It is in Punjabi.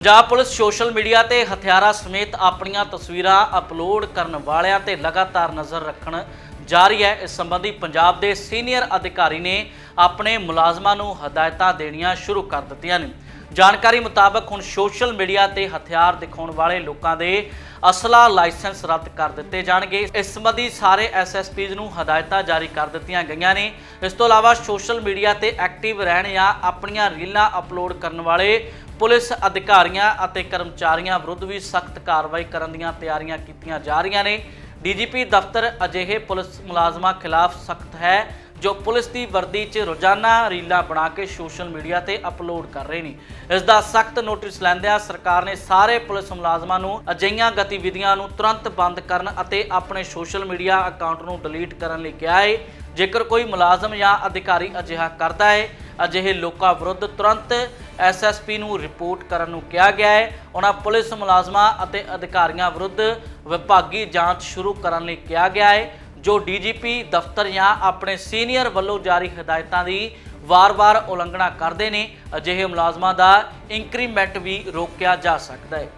ਪੰਜਾਬ ਪੁਲਿਸ ਸੋਸ਼ਲ ਮੀਡੀਆ ਤੇ ਹਥਿਆਰਾਂ ਸਮੇਤ ਆਪਣੀਆਂ ਤਸਵੀਰਾਂ ਅਪਲੋਡ ਕਰਨ ਵਾਲਿਆਂ ਤੇ ਲਗਾਤਾਰ ਨਜ਼ਰ ਰੱਖਣ ਜਾਰੀ ਹੈ। ਇਸ ਸੰਬੰਧੀ ਪੰਜਾਬ ਦੇ ਸੀਨੀਅਰ ਅਧਿਕਾਰੀ ਨੇ ਆਪਣੇ ਮੁਲਾਜ਼ਮਾਂ ਨੂੰ ਹਦਾਇਤਾਂ ਦੇਣੀਆਂ ਸ਼ੁਰੂ ਕਰ ਦਿੱਤੀਆਂ ਨੇ। ਜਾਣਕਾਰੀ ਮੁਤਾਬਕ ਹੁਣ ਸੋਸ਼ਲ ਮੀਡੀਆ ਤੇ ਹਥਿਆਰ ਦਿਖਾਉਣ ਵਾਲੇ ਲੋਕਾਂ ਦੇ ਅਸਲਾ ਲਾਇਸੈਂਸ ਰੱਦ ਕਰ ਦਿੱਤੇ ਜਾਣਗੇ। ਇਸ ਸੰਬੰਧੀ ਸਾਰੇ ਐਸਐਸਪੀਜ਼ ਨੂੰ ਹਦਾਇਤਾਂ ਜਾਰੀ ਕਰ ਦਿੱਤੀਆਂ ਗਈਆਂ ਨੇ। ਇਸ ਤੋਂ ਇਲਾਵਾ ਸੋਸ਼ਲ ਮੀਡੀਆ ਤੇ ਐਕਟਿਵ ਰਹਿਣ ਜਾਂ ਆਪਣੀਆਂ ਰੀਲਾਂ ਅਪਲੋਡ ਕਰਨ ਵਾਲੇ ਪੁਲਿਸ ਅਧਿਕਾਰੀਆਂ ਅਤੇ ਕਰਮਚਾਰੀਆਂ ਵਿਰੁੱਧ ਵੀ ਸਖਤ ਕਾਰਵਾਈ ਕਰਨ ਦੀਆਂ ਤਿਆਰੀਆਂ ਕੀਤੀਆਂ ਜਾ ਰਹੀਆਂ ਨੇ। ਡੀਜੀਪੀ ਦਫ਼ਤਰ ਅਜਿਹੇ ਪੁਲਿਸ ਮੁਲਾਜ਼ਮਾਂ ਖਿਲਾਫ ਸਖਤ ਹੈ। ਜੋ ਪੁਲਿਸ ਦੀ ਵਰਦੀ 'ਚ ਰੋਜ਼ਾਨਾ ਰੀਲਾਂ ਬਣਾ ਕੇ ਸੋਸ਼ਲ ਮੀਡੀਆ ਤੇ ਅਪਲੋਡ ਕਰ ਰਹੇ ਨੇ। ਇਸ ਦਾ ਸਖਤ ਨੋਟਿਸ ਲੈਂਦਿਆਂ ਸਰਕਾਰ ਨੇ ਸਾਰੇ ਪੁਲਿਸ ਮੁਲਾਜ਼ਮਾਂ ਨੂੰ ਅਜਿਹੀਆਂ ਗਤੀਵਿਧੀਆਂ ਨੂੰ ਤੁਰੰਤ ਬੰਦ ਕਰਨ ਅਤੇ ਆਪਣੇ ਸੋਸ਼ਲ ਮੀਡੀਆ ਅਕਾਊਂਟ ਨੂੰ ਡਿਲੀਟ ਕਰਨ ਲਈ ਕਿਹਾ ਹੈ। ਜੇਕਰ ਕੋਈ ਮੁਲਾਜ਼ਮ ਜਾਂ ਅਧਿਕਾਰੀ ਅਜਿਹਾ ਕਰਦਾ ਹੈ, ਅਜਿਹੇ ਲੋਕਾਂ ਵਿਰੁੱਧ ਤੁਰੰਤ ਐਸਐਸਪੀ ਨੂੰ ਰਿਪੋਰਟ ਕਰਨ ਨੂੰ ਕਿਹਾ ਗਿਆ ਹੈ। ਉਹਨਾਂ ਪੁਲਿਸ ਮੁਲਾਜ਼ਮਾਂ ਅਤੇ ਅਧਿਕਾਰੀਆਂ ਵਿਰੁੱਧ ਵਿਭਾਗੀ ਜਾਂਚ ਸ਼ੁਰੂ ਕਰਨ ਲਈ ਕਿਹਾ ਗਿਆ ਹੈ। ਜੋ ਡੀਜੀਪੀ ਦਫ਼ਤਰ ਜਾਂ ਆਪਣੇ ਸੀਨੀਅਰ ਵੱਲੋਂ ਜਾਰੀ ਹਦਾਇਤਾਂ ਦੀ ਵਾਰ-ਵਾਰ ਉਲੰਘਣਾ ਕਰਦੇ ਨੇ, ਅਜਿਹੇ ਮੁਲਾਜ਼ਮਾਂ ਦਾ ਇੰਕਰੀਮੈਂਟ ਵੀ ਰੋਕਿਆ ਜਾ ਸਕਦਾ ਹੈ।